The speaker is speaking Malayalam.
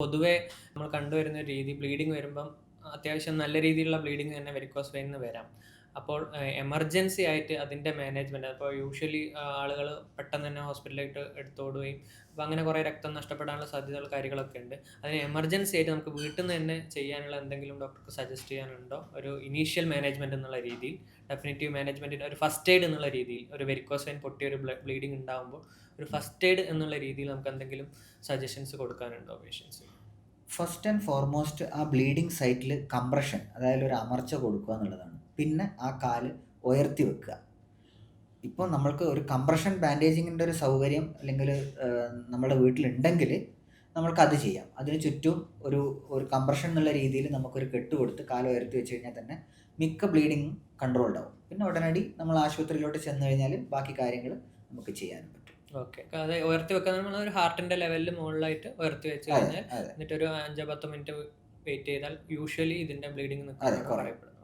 പൊതുവേ നമ്മൾ കണ്ടുവരുന്ന രീതി ബ്ലീഡിങ് വരുമ്പം അത്യാവശ്യം നല്ല രീതിയിലുള്ള ബ്ലീഡിങ് തന്നെ വെരിക്കോസ് വെയിനിന്ന് വരാം. അപ്പോൾ എമർജൻസി ആയിട്ട് അതിന്റെ മാനേജ്മെന്റ് അപ്പോൾ യൂഷ്വലി ആളുകൾ പെട്ടെന്ന് തന്നെ ഹോസ്പിറ്റലിലേക്ക് എടുത്തോടുകയും അപ്പോൾ അങ്ങനെ കുറേ രക്തം നഷ്ടപ്പെടാനുള്ള സാധ്യതകൾ കാര്യങ്ങളൊക്കെ ഉണ്ട്. അതിന് എമർജൻസി ആയിട്ട് നമുക്ക് വീട്ടിൽ നിന്ന് തന്നെ ചെയ്യാനുള്ള എന്തെങ്കിലും ഡോക്ടർക്ക് സജസ്റ്റ് ചെയ്യാനുണ്ടോ? ഒരു ഇനീഷ്യൽ മാനേജ്മെന്റ് എന്നുള്ള രീതിയിൽ ഡെഫിനറ്റീവ് മാനേജ്മെന്റിന്റെ ഒരു ഫസ്റ്റ് എയ്ഡ് എന്നുള്ള രീതിയിൽ ഒരു വെരിക്കോസ് പൊട്ടി ഒരു ബ്ലീഡിങ് ഉണ്ടാകുമ്പോൾ ഒരു ഫസ്റ്റ് എയ്ഡ് എന്നുള്ള രീതിയിൽ നമുക്ക് എന്തെങ്കിലും സജഷൻസ് കൊടുക്കാനുണ്ടോ പേഷ്യൻസ് ഫസ്റ്റ് ആൻഡ് ഫോർമോസ്റ്റ് ആ ബ്ലീഡിങ് സൈറ്റിൽ കംപ്രഷൻ അതായത് ഒരു അമർച്ച കൊടുക്കുക എന്നുള്ളതാണ്. പിന്നെ ആ കാൽ ഉയർത്തി വെക്കുക. ഇപ്പോൾ നമ്മൾക്ക് ഒരു കംപ്രഷൻ ബാൻഡേജിങ്ങിന്റെ ഒരു സൗകര്യം അല്ലെങ്കിൽ നമ്മുടെ വീട്ടിലുണ്ടെങ്കിൽ നമ്മൾക്ക് അത് ചെയ്യാം. അതിന് ചുറ്റും ഒരു ഒരു കംപ്രഷൻ എന്നുള്ള രീതിയിൽ നമുക്കൊരു കെട്ട് കൊടുത്ത് കാൽ ഉയർത്തി വെച്ച് കഴിഞ്ഞാൽ തന്നെ മിക്ക ബ്ലീഡിങ് കൺട്രോൾഡ് ആവും. പിന്നെ ഉടനടി നമ്മൾ ആശുപത്രിയിലോട്ട് ചെന്ന് കഴിഞ്ഞാൽ ബാക്കി കാര്യങ്ങൾ നമുക്ക് ചെയ്യാനും ഓക്കെ. അത് ഉയർത്തി വെക്കാൻ നമ്മൾ ഒരു ഹാർട്ടിന്റെ ലെവലിൽ മുകളിലായിട്ട് ഉയർത്തി വെച്ച് കഴിഞ്ഞാൽ എന്നിട്ട് ഒരു അഞ്ചോ പത്തോ മിനിറ്റ് വെയിറ്റ് ചെയ്താൽ യൂഷ്വലി ഇതിന്റെ ബ്ലീഡിങ് നിൽക്കും കുറയും. പറയപ്പെടുന്നത്